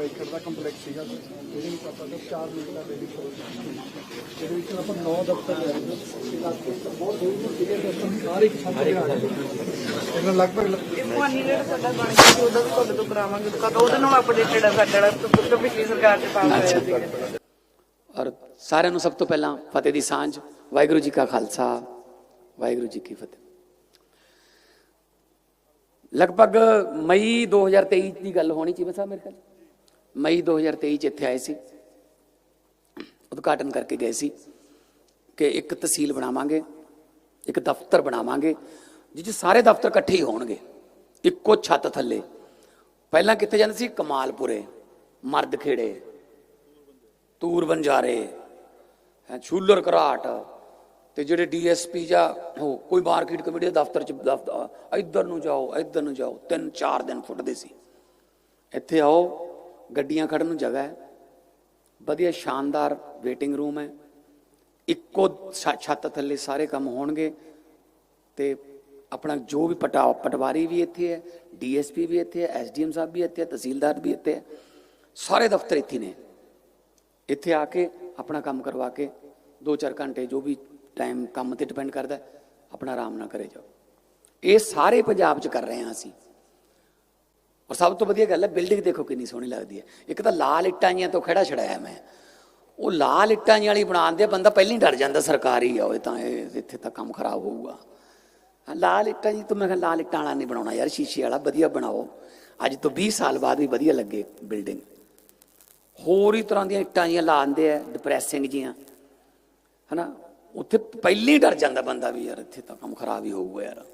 9 ਏਕੜ ਦਾ ਕੰਪਲੈਕਸ ਸੀਗਾ ਜਿਹਦੇ ਵਿੱਚ ਆਪਾਂ ਨੂੰ 4 ਮਿੰਟ ਦਾ ਬੇਬੀ ਸ਼ੋਅ ਜਿਹਦੇ ਵਿੱਚ ਆਪਾਂ 9 ਦਫ਼ਤਰ ਲੈ ਰਹੇ ਸੀ ਇਲਾਕੇ ਤੋਂ ਬਹੁਤ ਦੂਰ ਦੂਰ ਸੀਗੇ ਦਫ਼ਤਰ ਸਾਰੇ ਇੱਕ ਸਾਥ ਆ ਰਹੇ ਇਹਨਾਂ ਲਗਭਗ ਪਾਣੀ ਜਿਹੜਾ ਸਾਡਾ ਬਣ ਗਿਆ ਸੀ ਉਹਦਾ ਵੀ ਤੁਹਾਡੇ ਤੋਂ ਕਰਾਵਾਂਗੇ। ਕਦੋਂ ਉਹਦੇ ਨਾਲ ਅਪਡੇਟਡ ਹੈ ਸਾਡਾ ਜਿਹੜਾ ਪੁੱਤਰ ਪਿਛਲੀ ਸਰਕਾਰ ਚ ਪਾਸ ਹੋਇਆ ਸੀ ਔਰ ਸਾਰਿਆਂ ਨੂੰ ਸਭ ਤੋਂ ਪਹਿਲਾਂ ਫਤਿਹ ਦੀ ਸਾਂਝ। ਵਾਹਿਗੁਰੂ ਜੀ ਕਾ ਖਾਲਸਾ। ਵਾਹਿਗੁਰੂ ਜੀ ਕੀ ਫਤਿਹ। ਲਗਭਗ ਮਈ 2023 ਦੀ ਗੱਲ ਹੋਣੀ ਚੀਮਾ ਸਾਹਿਬ ਮੇਰੇ ਖਿਆਲ। ਮਈ 2023 ਚ ਇੱਥੇ ਆਏ ਸੀ। ਉਦਘਾਟਨ ਕਰਕੇ ਗਏ ਸੀ ਕਿ ਇੱਕ ਤਹਿਸੀਲ ਬਣਾਵਾਂਗੇ, ਇੱਕ ਦਫ਼ਤਰ ਬਣਾਵਾਂਗੇ, ਜਿਸ ਸਾਰੇ ਦਫ਼ਤਰ ਇਕੱਠੇ ਹੀ ਹੋਣਗੇ, ਇੱਕੋ ਛੱਤ ਥੱਲੇ। ਪਹਿਲਾਂ ਕਿੱਥੇ ਜਾਂਦੇ ਸੀ? ਕਮਾਲਪੁਰੇ ਮਰਦ ਖੇੜੇ ਤੂਰ ਬੰਜਾਰੇ ਛੂਲਰ ਘਰਾਟ ਤੇ ਜਿਹੜੇ ਡੀਐਸਪੀ ਜਾਂ ਹੋ ਕੋਈ ਮਾਰਕੀਟ ਕਮੇਟੀ ਦੇ ਦਫ਼ਤਰ ਚ ਦਫ਼ਤਰ ਇੱਧਰ ਨੂੰ ਜਾਓ, ਇੱਧਰ ਨੂੰ ਜਾਓ, ਤਿੰਨ ਚਾਰ ਦਿਨ ਫੁੱਟਦੇ ਸੀ। ਇੱਥੇ ਆਓ ਗੱਡੀਆਂ ਖੜਨ ਨੂੰ ਜਗ੍ਹਾ ਹੈ। ਵਧੀਆ ਸ਼ਾਨਦਾਰ ਵੇਟਿੰਗ ਰੂਮ ਹੈ। ਇੱਕੋ ਛ- ਛੱਤ ਥੱਲੇ ਸਾਰੇ ਕੰਮ ਹੋਣਗੇ ਤੇ ਆਪਣਾ ਜੋ ਵੀ ਪਟਾ, ਪਟਵਾਰੀ ਵੀ ਇੱਥੇ ਹੈ, ਡੀਐਸਪੀ ਵੀ ਇੱਥੇ ਹੈ, ਐਸਡੀਐਮ ਸਾਹਿਬ ਵੀ ਇੱਥੇ ਹੈ, ਤਹਿਸੀਲਦਾਰ ਵੀ ਇੱਥੇ ਹੈ। ਸਾਰੇ ਦਫ਼ਤਰ ਇੱਥੇ ਨੇ। ਇੱਥੇ ਆ ਕੇ ਆਪਣਾ ਕੰਮ ਕਰਵਾ ਕੇ 2-4 ਘੰਟੇ ਜੋ ਵੀ ਟਾਈਮ ਕੰਮ ਤੇ ਡਿਪੈਂਡ ਕਰਦਾ ਆਪਣਾ ਆਰਾਮ ਨਾਲ ਕਰੇ ਜਾਓ। ਇਹ ਸਾਰੇ ਪੰਜਾਬ 'ਚ ਕਰ ਰਹੇ ਹਾਂ ਅਸੀਂ। ਔਰ ਸਭ ਤੋਂ ਵਧੀਆ ਗੱਲ ਹੈ, ਬਿਲਡਿੰਗ ਦੇਖੋ ਕਿੰਨੀ ਸੋਹਣੀ ਲੱਗਦੀ ਹੈ। ਇੱਕ ਤਾਂ ਲਾਲ ਇੱਟਾਂ ਜੀਆਂ ਤੋਂ ਖੜਾ ਛੜਾਇਆ ਮੈਂ। ਉਹ ਲਾਲ ਇੱਟਾਂ ਜੀਆਂ ਵਾਲੀ ਬਣਾਉਂਦੇ ਬੰਦਾ ਪਹਿਲਾਂ ਹੀ ਡਰ ਜਾਂਦਾ, ਸਰਕਾਰੀ ਆ ਉਹ ਤਾਂ ਇਹ, ਇੱਥੇ ਤਾਂ ਕੰਮ ਖਰਾਬ ਹੋਊਗਾ। ਲਾਲ ਇੱਟਾਂ ਜੀ, ਤੋਂ ਮੈਂ ਕਿਹਾ ਲਾਲ ਇੱਟਾਂ ਵਾਲਾ ਨਹੀਂ ਬਣਾਉਣਾ ਯਾਰ, ਸ਼ੀਸ਼ੇ ਵਾਲਾ, ਵਧੀਆ ਬਣਾਓ। ਅੱਜ ਤੋਂ 20 ਸਾਲ ਬਾਅਦ ਵੀ ਵਧੀਆ ਲੱਗੇ ਬਿਲਡਿੰਗ। ਹੋਰ ਹੀ ਤਰ੍ਹਾਂ ਦੀਆਂ ਇੱਟਾਂ ਜੀਆਂ ਲਾਉਂਦੇ ਆ ਡਿਪਰੈਸਿੰਗ ਜੀਆਂ। ਹਨਾ? ਉੱਥੇ ਪਹਿਲਾਂ ਹੀ ਡਰ ਜਾਂਦਾ ਬੰਦਾ ਵੀ ਯਾਰ, ਇੱਥੇ ਤਾਂ ਕੰਮ ਖਰਾਬ ਹੀ ਹੋਊਗਾ ਯਾਰ।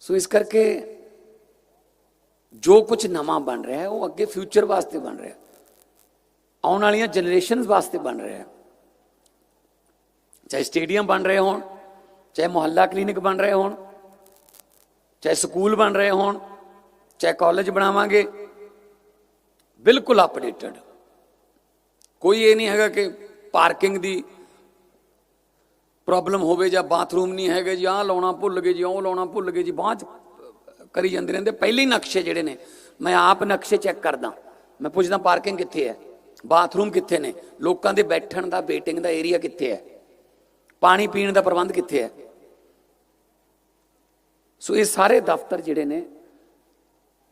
ਸੋ ਇਸ ਕਰਕੇ ਜੋ ਕੁਝ ਨਵਾਂ ਬਣ ਰਿਹਾ ਹੈ, ਉਹ ਅੱਗੇ ਫਿਊਚਰ ਵਾਸਤੇ ਬਣ ਰਿਹਾ ਹੈ। ਆਉਣ ਵਾਲੀਆਂ ਜਨਰੇਸ਼ਨਸ ਵਾਸਤੇ ਬਣ ਰਿਹਾ ਹੈ। ਚਾਹੇ ਸਟੇਡੀਅਮ ਬਣ ਰਹੇ ਹੋਣ, ਚਾਹੇ ਮੁਹੱਲਾ ਕਲੀਨਿਕ ਬਣ ਰਹੇ ਹੋਣ, ਚਾਹੇ ਸਕੂਲ ਬਣ ਰਹੇ ਹੋਣ, ਚਾਹੇ ਕਾਲਜ ਬਣਾਵਾਂਗੇ, ਬਿਲਕੁਲ ਅਪਡੇਟਡ ਕੋਈ ਇਹ ਨਹੀਂ ਹੈਗਾ ਕਿ ਪਾਰਕਿੰਗ ਦੀ ਪ੍ਰੋਬਲਮ ਹੋਵੇ ਜਾਂ ਬਾਥਰੂਮ ਨਹੀਂ ਹੈਗੇ, ਜੀ ਆਹ ਲਾਉਣਾ ਭੁੱਲ ਗਏ ਜੀ, ਉਹ ਲਾਉਣਾ ਭੁੱਲ ਗਏ ਜੀ, ਬਾਅਦ 'ਚ ਕਰੀ ਜਾਂਦੇ ਰਹਿੰਦੇ। ਪਹਿਲੇ ਹੀ ਨਕਸ਼ੇ ਜਿਹੜੇ ਨੇ, ਮੈਂ ਆਪ ਨਕਸ਼ੇ ਚੈੱਕ ਕਰਦਾ। ਮੈਂ ਪੁੱਛਦਾ ਪਾਰਕਿੰਗ ਕਿੱਥੇ ਹੈ? ਬਾਥਰੂਮ ਕਿੱਥੇ ਨੇ? ਲੋਕਾਂ ਦੇ ਬੈਠਣ ਦਾ ਵੇਟਿੰਗ ਦਾ ਏਰੀਆ ਕਿੱਥੇ ਹੈ? ਪਾਣੀ ਪੀਣ ਦਾ ਪ੍ਰਬੰਧ ਕਿੱਥੇ ਹੈ? ਸੋ ਇਹ ਸਾਰੇ ਦਫ਼ਤਰ ਜਿਹੜੇ ਨੇ,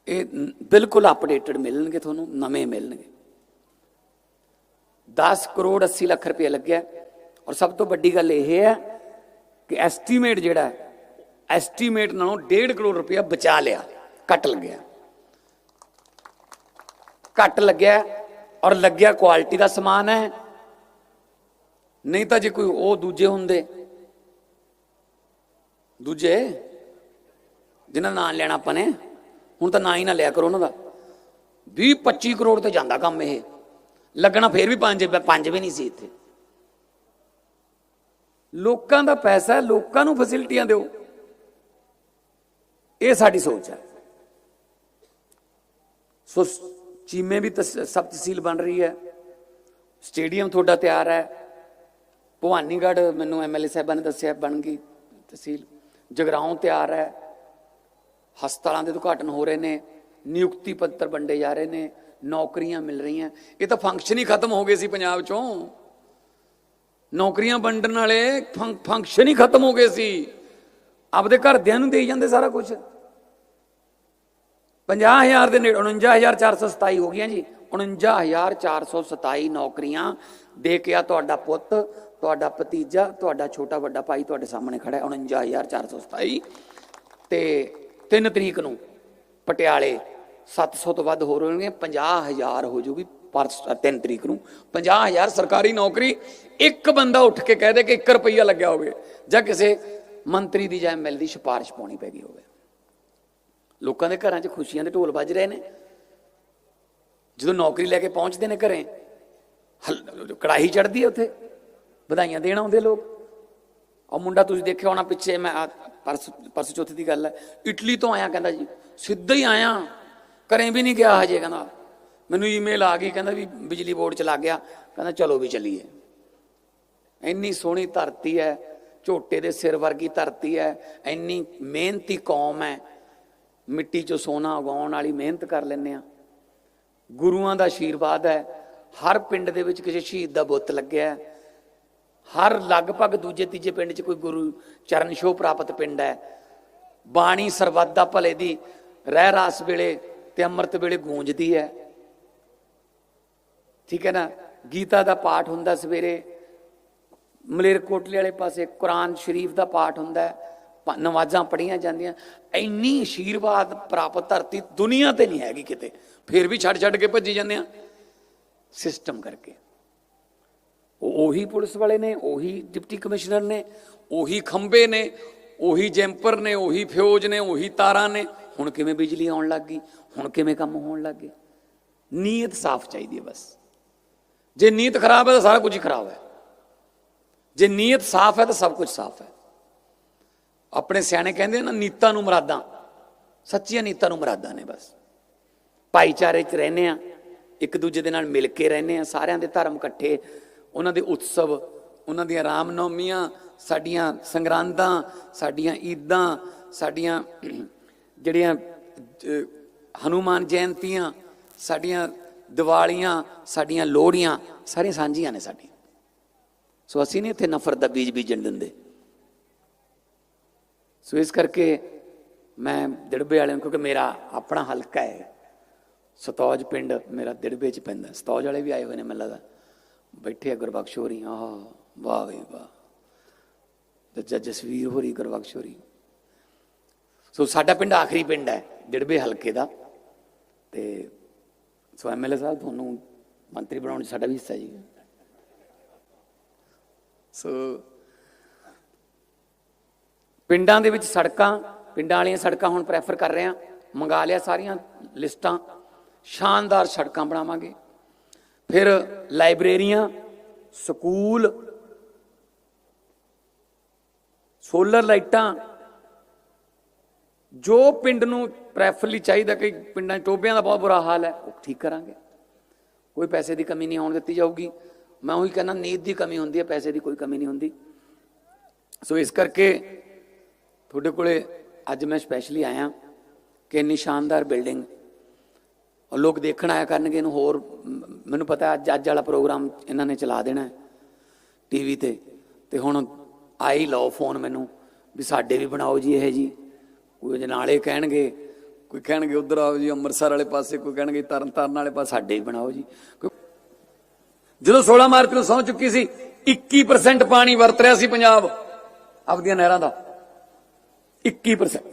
ਇਹ ਬਿਲਕੁਲ ਅਪਡੇਟਡ ਮਿਲਣਗੇ ਤੁਹਾਨੂੰ, ਨਵੇਂ ਮਿਲਣਗੇ। 10 ਕਰੋੜ 80 ਲੱਖ ਰੁਪਏ ਲੱਗਿਆ। ਔਰ ਸਭ ਤੋਂ ਵੱਡੀ ਗੱਲ ਇਹ ਹੈ ਕਿ ਐਸਟੀਮੇਟ ਜਿਹੜਾ ਹੈ ਐਸਟੀਮੇਟ ਨਾਲੋਂ 1.5 ਕਰੋੜ ਰੁਪਇਆ ਬਚਾ ਲਿਆ। ਘੱਟ ਲੱਗਿਆ। ਘੱਟ ਲੱਗਿਆ ਔਰ ਲੱਗਿਆ ਕੁਆਲਿਟੀ ਦਾ ਸਮਾਨ ਹੈ। ਨਹੀਂ ਤਾਂ ਜੇ ਕੋਈ ਉਹ ਦੂਜੇ ਹੁੰਦੇ। ਦੂਜੇ ਜਿਨ੍ਹਾਂ ਨਾਂ ਲੈਣਾ ਆਪਾਂ ਨੇ, ਹੁਣ ਤਾਂ ਨਾਂ ਹੀ ਨਾ ਲਿਆ ਕਰੋ ਉਹਨਾਂ ਦਾ। 20 25 ਕਰੋੜ ਤੇ ਜਾਂਦਾ ਕੰਮ ਇਹ। ਲੱਗਣਾ ਫੇਰ ਵੀ ਪੰਜ ਪੰਜ ਵੀ ਨਹੀਂ ਸੀ ਇੱਥੇ। ਲੋਕਾਂ ਦਾ ਪੈਸਾ ਲੋਕਾਂ ਨੂੰ ਫੈਸਿਲਿਟੀਆਂ ਦਿਓ। ਇਹ ਸਾਡੀ ਸੋਚ ਹੈ ਸੋ ਚੀਮੇ ਵੀ ਤਸ- ਸਬ ਤਹਿਸੀਲ ਬਣ ਰਹੀ ਹੈ। ਸਟੇਡੀਅਮ ਤੁਹਾਡਾ ਤਿਆਰ ਹੈ। ਭਵਾਨੀਗੜ੍ਹ ਮੈਨੂੰ ਐਮਐਲਏ ਸਾਹਿਬਾਂ ਨੇ ਦੱਸਿਆ ਬਣ ਗਈ ਤਹਿਸੀਲ। ਜਗਰਾਉਂ ਤਿਆਰ ਹੈ। ਹਸਪਤਾਲਾਂ ਦੇ ਉਦਘਾਟਨ ਹੋ ਰਹੇ ਨੇ। ਨਿਯੁਕਤੀ ਪੱਤਰ ਵੰਡੇ ਜਾ ਰਹੇ ਨੇ। ਨੌਕਰੀਆਂ ਮਿਲ ਰਹੀਆਂ। ਇਹ ਤਾਂ ਫੰਕਸ਼ਨ ਹੀ ਖਤਮ ਹੋ ਗਏ ਸੀ ਪੰਜਾਬ ਚੋਂ। ਨੌਕਰੀਆਂ ਵੰਡਣ ਵਾਲੇ ਫੰ- ਫੰਕਸ਼ਨ ਹੀ ਖਤਮ ਹੋ ਗਏ ਸੀ। ਆਪਦੇ ਘਰਦਿਆਂ ਨੂੰ ਦੇਈ ਜਾਂਦੇ ਸਾਰਾ ਕੁਝ 50000 ਦੇ ਨੇੜੇ 49427 ਹੋ ਗਈਆਂ ਜੀ। 49427 ਨੌਕਰੀਆਂ ਦੇ ਕੇ ਆ ਤੁਹਾਡਾ ਪੁੱਤ, ਤੁਹਾਡਾ ਭਤੀਜਾ, ਤੁਹਾਡਾ ਛੋਟਾ ਵੱਡਾ ਭਾਈ ਤੁਹਾਡੇ ਸਾਹਮਣੇ ਖੜਾ ਹੈ 49427 ਤੇ 3 ਤਰੀਕ ਨੂੰ ਪਟਿਆਲੇ 700 ਤੋਂ ਵੱਧ ਹੋਰ ਹੋਣਗੇ 50000 ਹੋ ਜੂਗੀ ਪਰ 3 ਤਰੀਕ ਨੂੰ। 50000 ਸਰਕਾਰੀ ਨੌਕਰੀ, ਇੱਕ ਬੰਦਾ ਉੱਠ ਕੇ ਕਹਿ ਦੇ ਕਿ 1 ਰੁਪਈਆ ਲੱਗਿਆ ਹੋਵੇ, ਜਾਂ ਕਿਸੇ ਮੰਤਰੀ ਦੀ ਜਾਂ ਐਮਐਲ ਦੀ ਸਿਫਾਰਿਸ਼ ਪਾਉਣੀ ਪੈ ਗਈ ਹੋਵੇ। ਲੋਕਾਂ ਦੇ ਘਰਾਂ 'ਚ ਖੁਸ਼ੀਆਂ ਦੇ ਢੋਲ ਵੱਜ ਰਹੇ ਨੇ। ਜਦੋਂ ਨੌਕਰੀ ਲੈ ਕੇ ਪਹੁੰਚਦੇ ਨੇ ਘਰੇ, ਹਲ- ਕੜਾਹੀ ਚੜਦੀ ਹੈ ਉੱਥੇ, ਵਧਾਈਆਂ ਦੇਣ ਆਉਂਦੇ ਲੋਕ। ਆ ਮੁੰਡਾ ਤੁਸੀਂ ਦੇਖਿਆ ਹੋਣਾ ਪਿੱਛੇ, ਮੈਂ ਪਰਸ ਪਰਸ ਚੌਥੀ ਦੀ ਗੱਲ ਹੈ। ਇਟਲੀ ਤੋਂ ਆਇਆ ਕਹਿੰਦਾ ਜੀ, ਸਿੱਧਾ ਹੀ ਆਇਆ। ਘਰੇ ਵੀ ਨਹੀਂ ਗਿਆ ਹਜੇ ਕਹਿੰਦਾ। ਮੈਨੂੰ ਈਮੇਲ ਆ ਗਈ, ਕਹਿੰਦਾ ਵੀ ਬਿਜਲੀ ਬੋਰਡ ਚ ਲੱਗ ਗਿਆ। ਕਹਿੰਦਾ ਚਲੋ ਵੀ ਚੱਲੀਏ। ਇੰਨੀ ਸੋਹਣੀ ਧਰਤੀ ਹੈ ਝੋਟੇ ਦੇ ਸਿਰ ਵਰਗੀ ਧਰਤੀ ਹੈ ਇੰਨੀ ਮਿਹਨਤੀ ਕੌਮ ਹੈ ਮਿੱਟੀ ਚੋਂ ਸੋਨਾ ਉਗਾਉਣ ਵਾਲੀ ਮਿਹਨਤ ਕਰ ਲੈਂਦੇ ਆ। ਗੁਰੂਆਂ ਦਾ ਆਸ਼ੀਰਵਾਦ ਹੈ ਹਰ ਪਿੰਡ ਦੇ ਵਿੱਚ ਕਿਸੇ ਸ਼ਹੀਦ ਦਾ ਬੁੱਤ ਲੱਗਿਆ ਹੈ ਹਰ ਲਗਭਗ ਦੂਜੇ ਤੀਜੇ ਪਿੰਡ 'ਚ ਕੋਈ ਗੁਰੂ ਚਰਨ ਛੋਹ ਪ੍ਰਾਪਤ ਪਿੰਡ ਹੈ ਬਾਣੀ ਸਰਬੱਤ ਦਾ ਭਲੇ ਦੀ ਰਹਿ ਰਾਸ ਵੇਲੇ ਤੇ ਅੰਮ੍ਰਿਤ ਵੇਲੇ ਗੂੰਜਦੀ ਹੈ ਠੀਕ ਹੈ ਨਾ? ਗੀਤਾ ਦਾ ਪਾਠ ਹੁੰਦਾ ਸਵੇਰੇ ਮਲੇਰਕੋਟਲੇ ਵਾਲੇ ਪਾਸੇ ਕੁਰਾਨ ਸ਼ਰੀਫ ਦਾ ਪਾਠ ਹੁੰਦਾ ਹੈ, ਪ- ਪੜੀਆਂ ਜਾਂਦੀਆਂ, ਇੰਨੀ ਆਸ਼ੀਰਵਾਦ ਪ੍ਰਾਪਤ ਧਰਤੀ ਦੁਨੀਆ ਤੇ ਨਹੀਂ ਹੈਗੀ ਕਿਤੇ, ਫਿਰ ਵੀ ਛੱਡ ਛੱਡ ਕੇ ਭੱਜੀ ਜਾਂਦੇ ਆ ਸਿਸਟਮ ਕਰਕੇ। ਉਹੀ ਪੁਲਿਸ ਵਾਲੇ ਨੇ, ਉਹੀ ਡਿਪਟੀ ਕਮਿਸ਼ਨਰ ਨੇ, ਉਹੀ ਖੰਬੇ ਨੇ, ਉਹੀ ਜੈਂਪਰ ਨੇ, ਉਹੀ ਫਿਊਜ ਨੇ, ਉਹੀ ਤਾਰਾਂ ਨੇ, ਹੁਣ ਕਿਵੇਂ ਬਿਜਲੀ ਆਉਣ ਲੱਗ ਗਈ, ਹੁਣ ਕਿਵੇਂ ਕੰਮ ਹੋਣ ਲੱਗ ਗਏ। ਨੀਅਤ ਸਾਫ਼ ਚਾਹੀਦੀ ਹੈ ਬਸ। ਜੇ ਨੀਅਤ ਖਰਾਬ ਹੈ ਤਾਂ ਸਾਰਾ ਕੁਝ ਹੀ ਖਰਾਬ ਹੈ। ਜੇ ਨੀਅਤ ਸਾਫ਼ ਹੈ ਤਾਂ ਸਭ ਕੁਝ ਸਾਫ਼ ਹੈ। ਆਪਣੇ ਸਿਆਣੇ ਕਹਿੰਦੇ ਨਾ ਨੀਤਾਂ ਨੂੰ ਮਰਾਦਾਂ। ਸੱਚੀਆਂ ਨੀਤਾਂ ਨੂੰ ਮਰਾਦਾਂ ਨੇ ਬਸ। ਭਾਈਚਾਰੇ 'ਚ ਰਹਿੰਦੇ ਆ ਇੱਕ ਦੂਜੇ ਦੇ ਨਾਲ ਮਿਲ ਕੇ ਰਹਿੰਦੇ ਆ ਸਾਰਿਆਂ ਦੇ ਧਰਮ ਇਕੱਠੇ ਉਹਨਾਂ ਦੇ ਉਤਸਵ ਉਹਨਾਂ ਦੀਆਂ ਰਾਮਨੌਮੀਆਂ ਸਾਡੀਆਂ ਸੰਗਰਾਂਦਾਂ ਸਾਡੀਆਂ ਈਦਾਂ ਸਾਡੀਆਂ ਜਿਹੜੀਆਂ ਅਹ, ਹਨੂਮਾਨ ਜਯੰਤੀਆਂ ਸਾਡੀਆਂ ਦੀਵਾਲੀਆਂ ਸਾਡੀਆਂ ਲੋਹੜੀਆਂ ਸਾਰੀਆਂ ਸਾਂਝੀਆਂ ਨੇ ਸਾਡੀਆਂ। ਸੋ ਅਸੀਂ ਨਹੀਂ ਇੱਥੇ ਨਫ਼ਰਤ ਦਾ ਬੀਜ ਬੀਜਣ ਦਿੰਦੇ। ਸੋ ਇਸ ਕਰਕੇ ਮੈਂ ਦਿੜਬੇ ਵਾਲਿਆਂ ਕਿਉਂਕਿ ਮੇਰਾ ਆਪਣਾ ਹਲਕਾ ਹੈ, ਸਤੌਜ ਪਿੰਡ ਮੇਰਾ ਦਿੜਬੇ ਚ ਪੈਂਦਾ। ਸਤੌਜ ਵਾਲੇ ਵੀ ਆਏ ਹੋਏ ਨੇ ਮੈਨੂੰ ਲੱਗਦਾ। ਬੈਠੇ ਆ ਗੁਰਬਖਸ਼ ਹੋਰੀ, ਆਹ, ਵਾਹ ਵੀ ਵਾਹ। ਤੇ ਜੱਜ ਜਸਵੀਰ ਹੋਰੀ, ਗੁਰਬਖਸ਼ ਹੋਰੀ। ਸੋ ਸਾਡਾ ਪਿੰਡ ਆਖਰੀ ਪਿੰਡ ਹੈ, ਦਿੜਬੇ ਹਲਕੇ ਦਾ। ਤੇ ਸੋ ਐਮਐਲਏ ਸਾਹਿਬ, ਤੁਹਾਨੂੰ ਮੰਤਰੀ ਬਣਾਉਣ 'ਚ ਸਾਡਾ ਵੀ ਹਿੱਸਾ ਜੀ। ਸੋ ਪਿੰਡਾਂ ਦੇ ਵਿੱਚ ਸੜਕਾਂ, ਪਿੰਡਾਂ ਵਾਲੀਆਂ ਸੜਕਾਂ ਹੁਣ ਪ੍ਰੈਫਰ ਕਰ ਰਹੇ ਆ ਮੰਗਾ ਲਿਆ ਸਾਰੀਆਂ ਲਿਸਟਾਂ। ਸ਼ਾਨਦਾਰ ਸੜਕਾਂ ਬਣਾਵਾਂਗੇ। ਫਿਰ ਲਾਇਬ੍ਰੇਰੀਆਂ, ਸਕੂਲ, ਸੋਲਰ ਲਾਈਟਾਂ। ਜੋ ਪਿੰਡ ਨੂੰ ਪ੍ਰੈਫਰਲੀ ਚਾਹੀਦਾ ਕਿ ਪਿੰਡਾਂ 'ਚ ਟੋਬਿਆਂ ਦਾ ਬਹੁਤ ਬੁਰਾ ਹਾਲ ਹੈ, ਉਹ ਠੀਕ ਕਰਾਂਗੇ। ਕੋਈ ਪੈਸੇ ਦੀ ਕਮੀ ਨਹੀਂ ਆਉਣ ਦਿੱਤੀ ਜਾਊਗੀ। ਮੈਂ ਉਹੀ ਕਹਿੰਦਾ ਨੀਤ ਦੀ ਕਮੀ ਹੁੰਦੀ ਹੈ, ਪੈਸੇ ਦੀ ਕੋਈ ਕਮੀ ਨਹੀਂ ਹੁੰਦੀ। ਸੋ ਇਸ ਕਰਕੇ ਤੁਹਾਡੇ ਕੋਲੇ ਅੱਜ ਮੈਂ ਸਪੈਸ਼ਲੀ ਆਇਆ ਕਿ ਇੰਨੀ ਸ਼ਾਨਦਾਰ ਬਿਲਡਿੰਗ ਔਰ ਲੋਕ ਦੇਖਣ ਆਇਆ ਕਰਨਗੇ, ਇਹਨੂੰ ਹੋਰ, ਮੈਨੂੰ ਪਤਾ ਅੱਜ ਅੱਜ ਵਾਲਾ ਪ੍ਰੋਗਰਾਮ ਇਹਨਾਂ ਨੇ ਚਲਾ ਦੇਣਾ ਟੀਵੀ ਤੇ। ਤੇ ਹੁਣ ਆਈ ਲਓ ਫੋਨ ਮੈਨੂੰ ਵੀ ਸਾਡੇ ਵੀ ਬਣਾਓ ਜੀ ਇਹ ਜੀ। ਕੋਈ ਜਨਾਲੇ ਕਹਿਣਗੇ, ਕੋਈ ਕਹਿਣਗੇ ਉਧਰ ਆਓ ਜੀ, ਅੰਮ੍ਰਿਤਸਰ ਵਾਲੇ ਪਾਸੇ, ਕੋਈ ਕਹਿਣਗੇ ਤਰਨ ਤਾਰਨ ਵਾਲੇ ਪਾਸੇ, ਸਾਡੇ ਵੀ ਬਣਾਓ ਜੀ। ਕੋਈ- ਜਦੋਂ 16 ਮਾਰਚ ਨੂੰ ਸੌ ਚੁੱਕੀ ਸੀ 21% ਪਾਣੀ ਵਰਤ ਰਿਹਾ ਸੀ ਪੰਜਾਬ। ਆਪਦੀਆਂ ਨਹਿਰਾਂ ਦਾ। 21%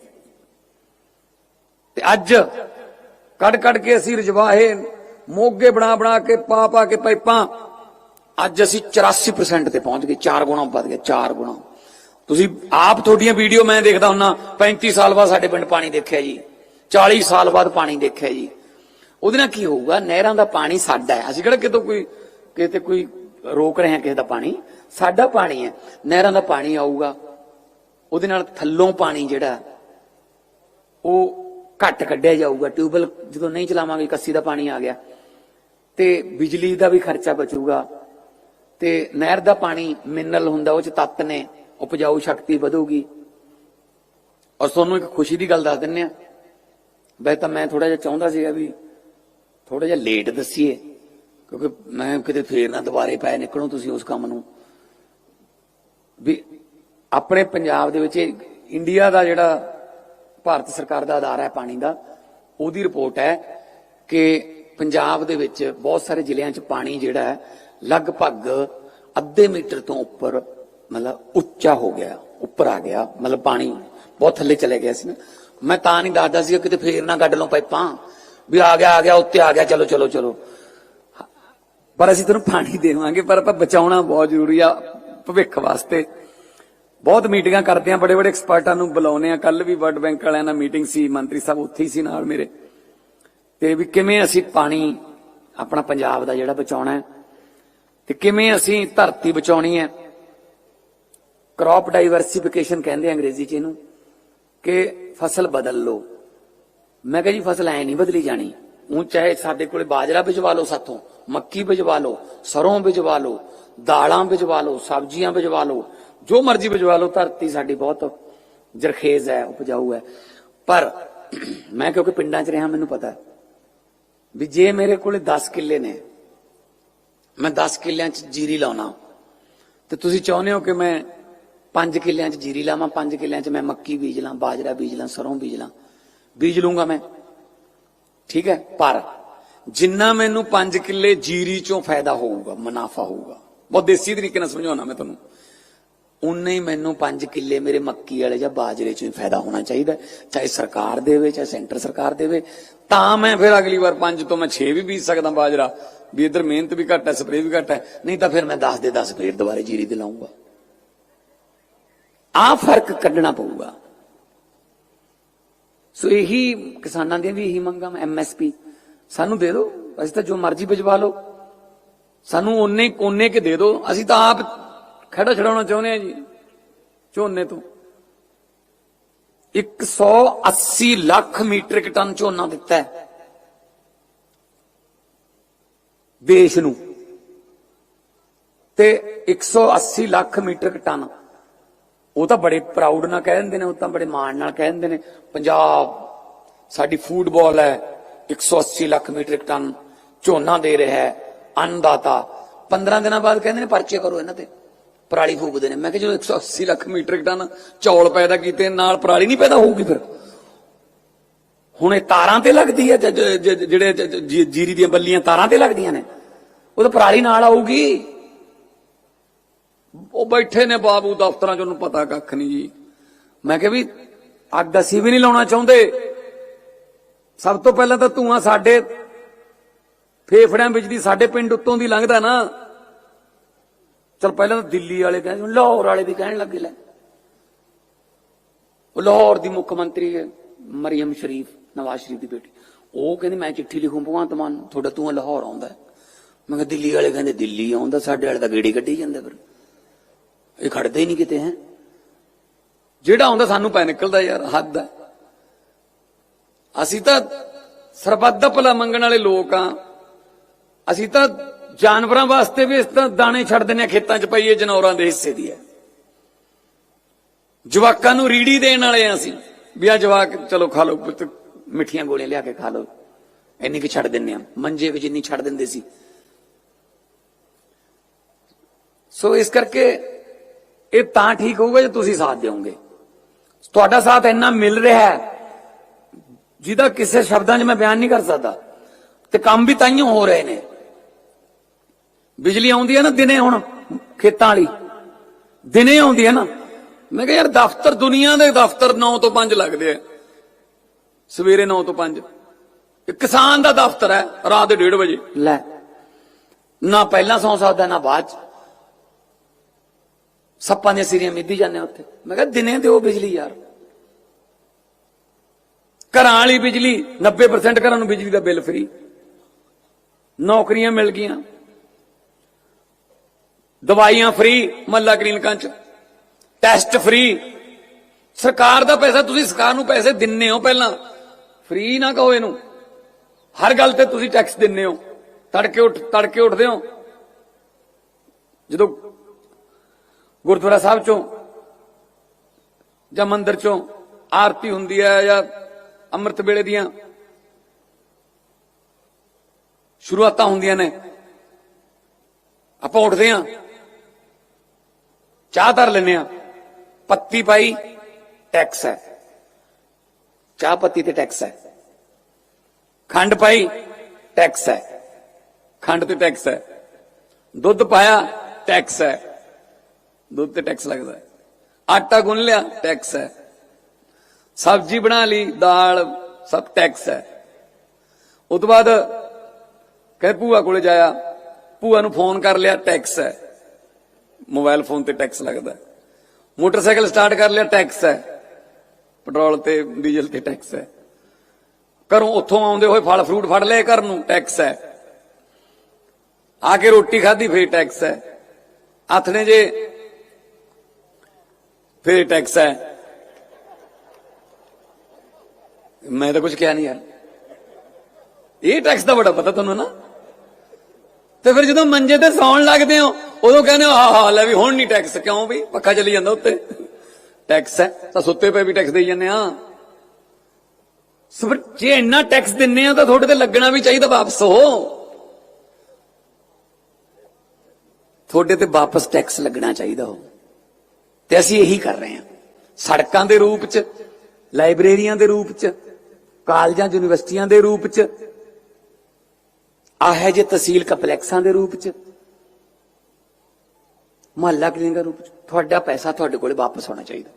ਤੇ ਅੱਜ ਕੱਢ ਕੱਢ ਕੇ ਅਸੀਂ ਰਜਵਾਹੇ, ਮੋਗੇ ਬਣਾ ਬਣਾ ਕੇ ਪਾ ਪਾ ਕੇ ਪਾਈਪਾਂ, ਅੱਜ ਅਸੀਂ 84% ਤੇ ਪਹੁੰਚ ਗਏ। 4 ਗੁਣਾ ਵੱਧ ਗਿਆ 4 ਗੁਣਾ। ਤੁਸੀਂ ਆਪ ਤੁਹਾਡੀਆਂ ਵੀਡੀਓ ਮੈਂ ਦੇਖਦਾ ਹੁੰਨਾ 35 ਸਾਲ ਬਾਅਦ ਸਾਡੇ ਪਿੰਡ ਪਾਣੀ ਦੇਖਿਆ ਜੀ। 40 ਸਾਲ ਬਾਅਦ ਪਾਣੀ ਦੇਖਿਆ ਜੀ। ਉਹਦੇ ਨਾਲ ਕੀ ਹੋਊਗਾ? ਨਹਿਰਾਂ ਦਾ ਪਾਣੀ ਸਾਡਾ ਹੈ। ਅਸੀਂ ਕਿਹੜਾ ਕਿਤੋਂ ਕੋਈ ਕਿਤੇ ਕੋਈ ਰੋਕ ਰਹੇ ਹਾਂ ਕਿਸੇ ਦਾ ਪਾਣੀ? ਸਾਡਾ ਪਾਣੀ ਹੈ। ਨਹਿਰਾਂ ਦਾ ਪਾਣੀ ਆਊਗਾ। ਉਹਦੇ ਨਾਲ ਥੱਲੋਂ ਪਾਣੀ ਜਿਹੜਾ, ਉਹ ਘੱਟ ਕੱਢਿਆ ਜਾਊਗਾ। ਟਿਊਬਲ ਜਦੋਂ ਨਹੀਂ ਚਲਾਵਾਂਗੇ, ਕੱਸੀ ਦਾ ਪਾਣੀ ਆ ਗਿਆ। ਤੇ ਬਿਜਲੀ ਦਾ ਵੀ ਖਰਚਾ ਬਚੂਗਾ। ਤੇ ਨਹਿਰ ਦਾ ਪਾਣੀ ਮਿਨਰਲ ਹੁੰਦਾ, ਉਹ ਚ ਤੱਤ ਨੇ, ਉਪਜਾਊ ਸ਼ਕਤੀ ਵਧੂਗੀ। ਔਰ ਤੁਹਾਨੂੰ ਇੱਕ ਖੁਸ਼ੀ ਦੀ ਗੱਲ ਦੱਸ ਦਿੰਨੇ ਆ ਵੈਸੇ ਤਾਂ ਮੈਂ ਥੋੜਾ ਜਿਹਾ ਚਾਹੁੰਦਾ ਸੀਗਾ ਵੀ ਥੋੜਾ ਜਿਹਾ ਲੇਟ ਦੱਸੀਏ। ਕਿਉਂਕਿ ਮੈਂ ਕਿਤੇ ਫੇਰ ਨਾ ਦੁਬਾਰੇ ਪੈ ਨਿਕਲੋ ਤੁਸੀਂ ਉਸ ਕੰਮ ਨੂੰ। ਵੀ ਆਪਣੇ ਪੰਜਾਬ ਦੇ ਵਿੱਚ ਇੰਡੀਆ ਦਾ ਜਿਹੜਾ ਭਾਰਤ ਸਰਕਾਰ ਦਾ ਅਦਾਰਾ ਹੈ ਪਾਣੀ ਦਾ, ਉਹਦੀ ਰਿਪੋਰਟ ਹੈ ਕਿ ਪੰਜਾਬ ਦੇ ਵਿੱਚ ਬਹੁਤ ਸਾਰੇ ਜ਼ਿਲ੍ਹਿਆਂ 'ਚ ਪਾਣੀ ਜਿਹੜਾ ਹੈ ਲਗਭਗ ਅੱਧੇ ਮੀਟਰ ਤੋਂ ਉੱਪਰ ਮਤਲਬ ਉੱਚਾ ਹੋ ਗਿਆ, ਉੱਪਰ ਆ ਗਿਆ, ਮਤਲਬ ਪਾਣੀ ਬਹੁਤ ਥੱਲੇ ਚਲੇ ਗਿਆ ਸੀ ਨਾ। ਮੈਂ ਤਾਂ ਨਹੀਂ ਦੱਸਦਾ ਸੀ ਕਿਤੇ ਫੇਰ ਨਾ ਕੱਢ ਲਓ ਪਾਈਪਾਂ, ਵੀ ਆ ਗਿਆ ਆ ਗਿਆ, ਉੱਤੇ ਆ ਗਿਆ, ਚਲੋ ਚਲੋ ਚਲੋ। ਪਰ ਅਸੀਂ ਤੁਹਾਨੂੰ ਪਾਣੀ ਦੇਵਾਂਗੇ, ਪਰ ਆਪਾਂ ਬਚਾਉਣਾ ਬਹੁਤ ਜ਼ਰੂਰੀ ਆ ਭਵਿੱਖ ਵਾਸਤੇ। ਬਹੁਤ ਮੀਟਿੰਗਾਂ ਕਰਦੇ ਆ ਬੜੇ ਬੜੇ ਐਕਸਪਰਟਾਂ ਨੂੰ ਬੁਲਾਉਨੇ ਆ। ਕੱਲ ਵੀ ਵਰਲਡ ਬੈਂਕ ਵਾਲਿਆਂ ਨਾਲ ਮੀਟਿੰਗ ਸੀ, ਮੰਤਰੀ ਸਾਹਿਬ ਉੱਥੇ ਹੀ ਸੀ ਨਾਲ ਮੇਰੇ। ਤੇ ਵੀ ਕਿਵੇਂ ਅਸੀਂ ਪਾਣੀ, ਆਪਣਾ ਪੰਜਾਬ ਦਾ ਜਿਹੜਾ ਬਚਾਉਣਾ ਹੈ, ਤੇ ਕਿਵੇਂ ਅਸੀਂ ਧਰਤੀ ਬਚਾਉਣੀ ਹੈ। ਕ੍ਰੌਪ ਡਾਈਵਰਸਿਫਿਕੇਸ਼ਨ ਕਹਿੰਦੇ ਅੰਗਰੇਜ਼ੀ ਚ ਇਹਨੂੰ, ਕਿ ਫਸਲ ਬਦਲ ਲਓ। ਮੈਂ ਕਿਹਾ ਜੀ, ਫਸਲ ਐ ਨਹੀਂ ਬਦਲੀ ਜਾਣੀ। ਉਹ ਚਾਹੇ ਸਾਡੇ ਕੋਲੇ ਬਾਜਰਾ ਬਿਜਵਾ ਲਓ ਸਾਥੋਂ ਮੱਕੀ ਬਿਜਵਾ ਲਓ, ਸਰੋਂ ਬਿਜਵਾ ਲਓ, ਦਾਲਾਂ ਬਿਜਵਾ ਲਓ, ਸਬਜ਼ੀਆਂ ਬਿਜਵਾ ਲਓ, ਜੋ ਮਰਜ਼ੀ ਬਿਜਵਾ ਲਓ, ਧਰਤੀ ਸਾਡੀ ਬਹੁਤ ਜਰਖੇਜ਼ ਹੈ, ਉਪਜਾਊ ਹੈ। ਪਰ ਮੈਂ ਕਿਉਂਕਿ ਪਿੰਡਾਂ 'ਚ ਰਿਹਾ, ਮੈਨੂੰ ਪਤਾ ਵੀ ਜੇ ਮੇਰੇ ਕੋਲੇ 10 ਕਿੱਲੇ ਨੇ, ਮੈਂ 10 ਕਿੱਲਿਆਂ 'ਚ ਜੀਰੀ ਲਾਉਣਾ, ਤੇ ਤੁਸੀਂ ਚਾਹੁੰਦੇ ਹੋ ਕਿ ਮੈਂ 5 ਕਿੱਲਿਆਂ 'ਚ ਜੀਰੀ ਲਾਵਾਂ 5 ਕਿੱਲਿਆਂ 'ਚ ਮੈਂ ਮੱਕੀ ਬੀਜ ਲਾਂ, ਬਾਜਰਾ ਬੀਜ ਲਾਂ, ਸਰੋਂ ਬੀਜ ਲਾਂ, ਬੀਜ ਲੂੰਗਾ ਮੈਂ। ਠੀਕ ਹੈ? ਪਰ ਜਿੰਨਾ ਮੈਨੂੰ 5 ਕਿੱਲੇ ਜੀਰੀ 'ਚੋਂ ਫਾਇਦਾ ਹੋਊਗਾ, ਮੁਨਾਫਾ ਹੋਊਗਾ। ਬਹੁਤ ਦੇਸੀ ਤਰੀਕੇ ਨਾਲ ਸਮਝਾਉਣਾ ਮੈਂ ਤੁਹਾਨੂੰ। ਉਨੇ ਹੀ ਮੈਨੂੰ 5 ਕਿੱਲੇ ਮੇਰੇ ਮੱਕੀ ਵਾਲੇ ਜਾਂ ਬਾਜਰੇ 'ਚੋਂ ਹੀ ਫਾਇਦਾ ਹੋਣਾ ਚਾਹੀਦਾ ਚਾਹੇ ਸਰਕਾਰ ਦੇਵੇ, ਚਾਹੇ ਸੈਂਟਰ ਸਰਕਾਰ ਦੇਵੇ, ਤਾਂ ਮੈਂ ਫਿਰ ਅਗਲੀ ਵਾਰ 5 ਤੋਂ ਮੈਂ 6 ਵੀ ਬੀਜ ਸਕਦਾ ਬਾਜਰਾ। ਵੀ ਇਧਰ ਮਿਹਨਤ ਵੀ ਘੱਟ ਹੈ, ਸਪਰੇਅ ਵੀ ਘੱਟ ਹੈ। ਨਹੀਂ ਤਾਂ ਫਿਰ ਮੈਂ 10 ਦੇ 10 ਫੇਰ ਦੁਬਾਰੇ ਜੀਰੀ ਦੇ ਲਾਉਂਗਾ ਆ ਫ਼ਰਕ ਕੱਢਣਾ ਪਊਗਾ। ਸੋ ਇਹੀ ਕਿਸਾਨਾਂ ਦੀਆਂ ਵੀ ਇਹੀ ਮੰਗਾਂ ਐਮਐਸਪੀ ਸਾਨੂੰ ਦੇ ਦਿਓ, ਅਸੀਂ ਤਾਂ ਜੋ ਮਰਜ਼ੀ ਭਿਜਵਾ ਲਓ। ਸਾਨੂੰ ਉਹਨੇ ਕੋਨੇ ਕੇ ਦੇ ਦਿਓ, ਅਸੀਂ ਤਾਂ ਆਪ ਖੜਾ ਛਡਾਉਣਾ ਚਾਹੁੰਦੇ ਆ ਜੀ, ਝੋਨੇ ਤੋਂ। 180 ਲੱਖ ਮੀਟ੍ਰਿਕ ਟਨ ਝੋਨਾ ਦਿੱਤਾ ਹੈ। ਦੇਸ਼ ਨੂੰ। ਤੇ 180 ਲੱਖ ਮੀਟ੍ਰਿਕ ਟਨ। ਉਹ ਤਾਂ ਬੜੇ ਪ੍ਰਾਊਡ ਨਾਲ ਕਹਿ ਦਿੰਦੇ ਨੇ, ਉਹ ਤਾਂ ਬੜੇ ਮਾਣ ਨਾਲ ਕਹਿ ਦਿੰਦੇ ਨੇ, ਪੰਜਾਬ ਸਾਡੀ ਫੂਟਬਾਲ ਹੈ 180 ਲੱਖ ਮੀਟ੍ਰਿਕ ਟਨ ਝੋਨਾ ਦੇ ਰਿਹਾ ਹੈ, ਅੰਨਦਾਤਾ। 15 ਦਿਨਾਂ ਬਾਅਦ ਕਹਿੰਦੇ ਨੇ ਪਰਚੇ ਕਰੋ ਇਹਨਾਂ ਤੇ। ਪਰਾਲੀ ਫੂਕਦੇ ਨੇ। ਮੈਂ ਕਿਹਾ ਜਦੋਂ 180 ਲੱਖ ਮੀਟ੍ਰਿਕ ਟਨ ਚੌਲ ਪੈਦਾ ਕੀਤੇ, ਨਾਲ ਪਰਾਲੀ ਨਹੀਂ ਪੈਦਾ ਹੋਊਗੀ ਫਿਰ? ਹੁਣ ਇਹ ਤਾਰਾਂ ਤੇ ਲੱਗਦੀ ਹੈ ਜਿਹੜੇ ਜੀਰੀ ਦੀਆਂ ਬੱਲੀਆਂ ਤਾਰਾਂ ਤੇ ਲੱਗਦੀਆਂ ਨੇ। ਉਹ ਤਾਂ ਪਰਾਲੀ ਨਾਲ ਆਊਗੀ। ਉਹ ਬੈਠੇ ਨੇ ਬਾਬੂ ਦਫ਼ਤਰਾਂ ਚ, ਉਹਨੂੰ ਪਤਾ ਕੱਖ ਨਹੀਂ ਜੀ। ਮੈਂ ਕਿਹਾ ਵੀ ਅੱਗ ਅਸੀਂ ਵੀ ਨਹੀਂ ਲਾਉਣਾ ਚਾਹੁੰਦੇ। ਸਭ ਤੋਂ ਪਹਿਲਾਂ ਤਾਂ ਧੂਆਂ ਸਾਡੇ ਫੇਫੜਿਆਂ ਵਿੱਚ ਦੀ ਸਾਡੇ ਪਿੰਡ ਉੱਤੋਂ ਦੀ ਲੰਘਦਾ ਨਾ। ਚਲ ਪਹਿਲਾਂ ਤਾਂ ਦਿੱਲੀ ਵਾਲੇ ਕਹਿੰਦੇ ਲਾਹੌਰ ਵਾਲੇ ਵੀ ਕਹਿਣ ਲੱਗੇ ਲੈ। ਉਹ ਲਾਹੌਰ ਦੀ ਮੁੱਖ ਮੰਤਰੀ ਹੈ ਮਰੀਮ ਸ਼ਰੀਫ ਨਵਾਜ਼ ਸ਼ਰੀਫ ਦੀ ਬੇਟੀ। ਉਹ ਕਹਿੰਦੇ ਮੈਂ ਚਿੱਠੀ ਲਿਖੂ ਭਗਵੰਤ ਮਾਨ ਨੂੰ, ਤੁਹਾਡਾ ਤੂੰ ਲਾਹੌਰ ਆਉਂਦਾ ਮੈਂ ਕਿਹਾ ਦਿੱਲੀ ਵਾਲੇ ਕਹਿੰਦੇ ਦਿੱਲੀ ਆਉਂਦਾ ਸਾਡੇ ਵਾਲੇ ਤਾਂ ਗੇੜੀ ਕੱਢੀ ਜਾਂਦੇ ਫਿਰ। ਇਹ ਖੜਦੇ ਨਹੀਂ ਕਿਤੇ ਹੈ। ਜਿਹੜਾ ਆਉਂਦਾ ਸਾਨੂੰ ਪੈ ਨਿਕਲਦਾ ਯਾਰ ਹੱਦ ਹੈ। ਅਸੀਂ ਤਾਂ ਸਰਬੱਤ ਦਾ ਭਲਾ ਮੰਗਣ ਵਾਲੇ ਲੋਕ ਆ। ਅਸੀਂ ਤਾਂ ਜਾਨਵਰਾਂ ਵਾਸਤੇ ਵੀ ਇਸ ਤਰ੍ਹਾਂ ਦਾਣੇ ਛੱਡ ਦਿੰਦੇ ਆ ਖੇਤਾਂ 'ਚ ਪਈਏ ਜਨੌਰਾਂ ਦੇ ਹਿੱਸੇ ਦੀ। ਹੈ ਜਵਾਕਾਂ ਨੂੰ ਰੀੜੀ ਦੇਣ ਵਾਲੇ ਆ ਅਸੀਂ। ਵੀ ਆ ਜਵਾਕ ਚਲੋ ਖਾ ਲਓ, ਪੁੱਤ, ਮਿੱਠੀਆਂ ਗੋਲੀਆਂ ਲਿਆ ਕੇ ਖਾ ਲਓ। ਇੰਨੀ ਕਿ ਛੱਡ ਦਿੰਦੇ ਆ। ਮੰਜੇ ਵਿੱਚ ਜਿੰਨੀ ਛੱਡ ਦਿੰਦੇ ਸੀ। ਸੋ ਇਸ ਕਰਕੇ ਇਹ ਤਾਂ ਠੀਕ ਹੋਊਗਾ ਜੇ ਤੁਸੀਂ ਸਾਥ ਦਿਓਗੇ। ਤੁਹਾਡਾ ਸਾਥ ਇੰਨਾ ਮਿਲ ਰਿਹਾ ਹੈ ਜਿਹਦਾ ਕਿਸੇ ਸ਼ਬਦਾਂ 'ਚ ਮੈਂ ਬਿਆਨ ਨਹੀਂ ਕਰ ਸਕਦਾ। ਤੇ ਕੰਮ ਵੀ ਤਾਈਓ ਹੋ ਰਹੇ ਨੇ। ਬਿਜਲੀ ਆਉਂਦੀ ਹੈ ਨਾ ਦਿਨੇ ਹੁਣ ਖੇਤਾਂ ਵਾਲੀ। ਦਿਨੇ ਆਉਂਦੀ ਹੈ ਨਾ। ਮੈਂ ਕਿਹਾ ਯਾਰ ਦਫ਼ਤਰ ਦੁਨੀਆ ਦੇ ਦਫ਼ਤਰ 9 ਤੋਂ 5 ਲੱਗਦੇ ਆ। ਸਵੇਰੇ 9 ਤੋਂ 5 ਇਹ ਕਿਸਾਨ ਦਾ ਦਫ਼ਤਰ ਹੈ ਰਾਤ ਦੇ 1:30 ਵਜੇ। ਲੈ। ਨਾ ਪਹਿਲਾਂ ਸੌਂ ਸਕਦਾ ਨਾ ਬਾਅਦ ਚ। ਸੱਪਾਂ ਦੀਆਂ ਸਿਰੀਆਂ ਮਿੱਧੀ ਜਾਂਦੇ ਉੱਥੇ। ਮੈਂ ਕਿਹਾ ਦਿਨੇ ਦਿਓ ਬਿਜਲੀ ਯਾਰ। ਘਰਾਂ ਵਾਲੀ ਬਿਜਲੀ 90% ਘਰਾਂ ਨੂੰ ਬਿਜਲੀ ਦਾ ਬਿੱਲ ਫ੍ਰੀ ਨੌਕਰੀਆਂ ਮਿਲ ਗਈਆਂ। ਦਵਾਈਆਂ ਫ੍ਰੀ ਮੱਲਾ ਕਲੀਨਿਕਾਂ ਚ। ਟੈਸਟ ਫ੍ਰੀ ਸਰਕਾਰ ਦਾ ਪੈਸਾ, ਤੁਸੀਂ ਸਰਕਾਰ ਨੂੰ ਪੈਸੇ ਦਿੰਨੇ ਹੋ ਪਹਿਲਾਂ। ਫ੍ਰੀ ਨਾ ਕਹੋ ਇਹਨੂੰ। ਹਰ ਗੱਲ ਤੇ ਤੁਸੀਂ ਟੈਕਸ ਦਿੰਨੇ ਹੋ। ਤੜਕੇ ਉੱਠ, ਤੜਕੇ ਉੱਠਦੇ ਹੋ। ਜਦੋਂ ਗੁਰਦੁਆਰਾ ਸਾਹਿਬ ਚੋਂ ਜਾਂ ਮੰਦਿਰ ਚੋਂ ਆਰਤੀ ਹੁੰਦੀ ਹੈ ਜਾਂ ਅੰਮ੍ਰਿਤ ਵੇਲੇ ਦੀਆਂ ਸ਼ੁਰੂਆਤਾਂ ਹੁੰਦੀਆਂ ਨੇ। ਆਪਾਂ ਉੱਠਦੇ ਆਂ ਚਾਹ ਧਰ ਲੈਨੇ ਆ ਪੱਤੀ ਪਾਈ, ਟੈਕਸ ਹੈ। ਚਾਹ ਪੱਤੀ ਤੇ ਟੈਕਸ ਹੈ। ਖੰਡ ਪਾਈ, ਟੈਕਸ ਹੈ। ਖੰਡ ਤੇ ਟੈਕਸ ਹੈ। ਦੁੱਧ ਪਾਇਆ, ਟੈਕਸ ਹੈ। ਦੁੱਧ ਤੇ ਟੈਕਸ ਲੱਗਦਾ ਆਟਾ ਗੁੰਨ ਲਿਆ, ਟੈਕਸ ਹੈ। ਸਬਜ਼ੀ ਬਣਾ ਲਈ, ਦਾਲ, ਸਭ ਟੈਕਸ ਹੈ। ਉਸ ਤੋਂ ਬਾਅਦ ਕਹੇ ਭੂਆ ਕੋਲੇ ਜਾਇਆ, ਭੂਆ ਨੂੰ ਫੋਨ ਕਰ ਲਿਆ ਟੈਕਸ ਹੈ। ਮੋਬਾਈਲ ਫੋਨ ਤੇ ਟੈਕਸ ਲੱਗਦਾ। ਮੋਟਰਸਾਈਕਲ ਸਟਾਰਟ ਕਰ ਲਿਆ ਟੈਕਸ ਹੈ। ਪੈਟਰੋਲ ਤੇ ਡੀਜ਼ਲ ਤੇ ਟੈਕਸ ਹੈ। ਘਰੋਂ ਉੱਥੋਂ ਆਉਂਦੇ ਹੋਏ ਫਲ ਫਰੂਟ ਫੜ ਲਏ ਘਰ ਨੂੰ ਟੈਕਸ ਹੈ। ਆ ਕੇ ਰੋਟੀ ਖਾਧੀ, ਫੇਰ ਟੈਕਸ ਹੈ। ਆਥਣੇ ਜੇ, ਫੇਰ ਟੈਕਸ ਹੈ। ਮੈਂ ਤਾਂ ਕੁਝ ਕਿਹਾ ਨਹੀਂ ਯਾਰ। ਇਹ ਟੈਕਸ ਦਾ ਬੜਾ ਪਤਾ ਤੁਹਾਨੂੰ ਨਾ। ਤੇ ਫਿਰ ਜਦੋਂ ਮੰਜੇ ਤੇ ਸੌਣ ਲੱਗਦੇ ਹੋ, ਉਦੋਂ ਕਹਿੰਦੇ ਹੋ, ਆਹ ਹਾਲ ਹੈ ਵੀ ਹੁਣ ਨਹੀਂ ਟੈਕਸ ਕਿਉਂ ਵੀ? ਪੱਖਾ ਚੱਲੀ ਜਾਂਦਾ ਉੱਤੇ। ਟੈਕਸ ਹੈ, ਤਾਂ ਸੁੱਤੇ ਪਏ ਵੀ ਟੈਕਸ ਦੇਈ ਜਾਂਦੇ ਆ ਸੋ ਜੇ ਇੰਨਾ ਟੈਕਸ ਦਿੰਨੇ ਆ ਤਾਂ ਤੁਹਾਡੇ ਤੇ ਲੱਗਣਾ ਵੀ ਚਾਹੀਦਾ ਵਾਪਸ ਹੋ ਤੁਹਾਡੇ ਤੇ ਵਾਪਸ ਟੈਕਸ ਲੱਗਣਾ ਚਾਹੀਦਾ ਹੋ ਤੇ ਅਸੀਂ ਇਹੀ ਕਰ ਰਹੇ ਹਾਂ। ਸੜਕਾਂ ਦੇ ਰੂਪ ਚ ਲਾਇਬ੍ਰੇਰੀਆਂ ਦੇ ਰੂਪ ਚ ਕਾਲਜਾਂ, ਯੂਨੀਵਰਸਿਟੀਆਂ ਦੇ ਰੂਪ ਚ, ਆਹ ਜੇ ਤਹਿਸੀਲ ਕੰਪਲੈਕਸਾਂ ਦੇ ਰੂਪ ਚ, ਮਹੱਲਾ ਕਲੀਨਿਕਾਂ ਰੂਪ ਚ, ਤੁਹਾਡਾ ਪੈਸਾ ਤੁਹਾਡੇ ਕੋਲ ਵਾਪਸ ਆਉਣਾ ਚਾਹੀਦਾ।